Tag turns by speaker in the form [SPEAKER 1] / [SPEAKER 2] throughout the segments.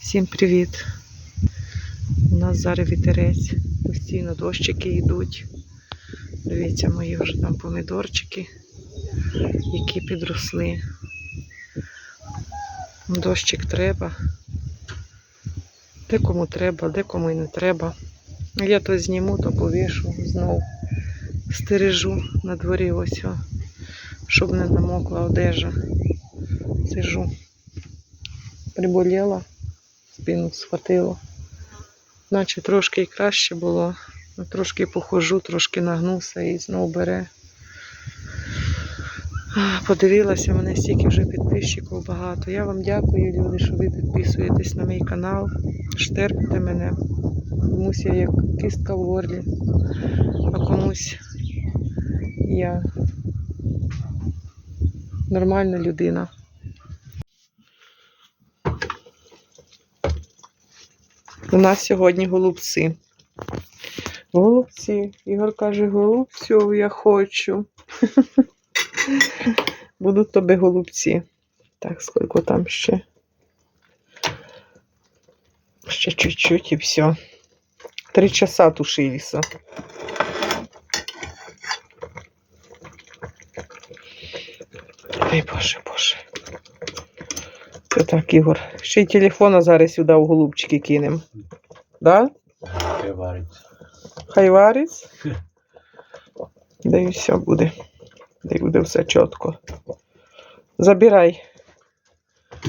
[SPEAKER 1] Всім привіт! У нас зараз вітерець, постійно дощики йдуть. Дивіться, мої вже там помідорчики, які підросли. Дощик треба. Декому треба, декому і не треба. Я то зніму, то повішу знов. Стережу на дворі ось, щоб не намокла одежа. Сижу. Приболіла, спину схватило. Наче трошки краще було. Трошки похожу, трошки нагнуся і знов бере. Подивилася, мене стільки вже підписчиків багато. Я вам дякую, люди, що ви підписуєтесь на мій канал, штерпите мене. Комусь я як кістка в горлі, а комусь я нормальна людина. У нас сьогодні голубці. Голубці. Ігор каже, голубців я хочу. Будуть тобі голубці. Так, скільки там ще? Ще чуть-чуть і все. Три часа тушилися. Ой, Боже, Боже. Це так, Ігор. Ще й телефона зараз сюди в голубчики кинемо. Да?
[SPEAKER 2] Хай вариться.
[SPEAKER 1] Хай варить. Да і все буде. Да і буде все чітко. Забирай.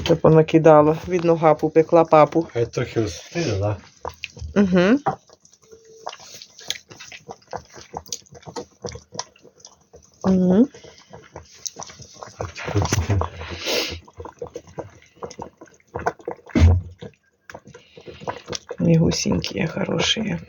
[SPEAKER 1] Це понакидала. Видно, гапу пекла папу.
[SPEAKER 2] Хай трохи остине, да?
[SPEAKER 1] Угу. Угу.
[SPEAKER 2] Так,
[SPEAKER 1] И гусенькие хорошие.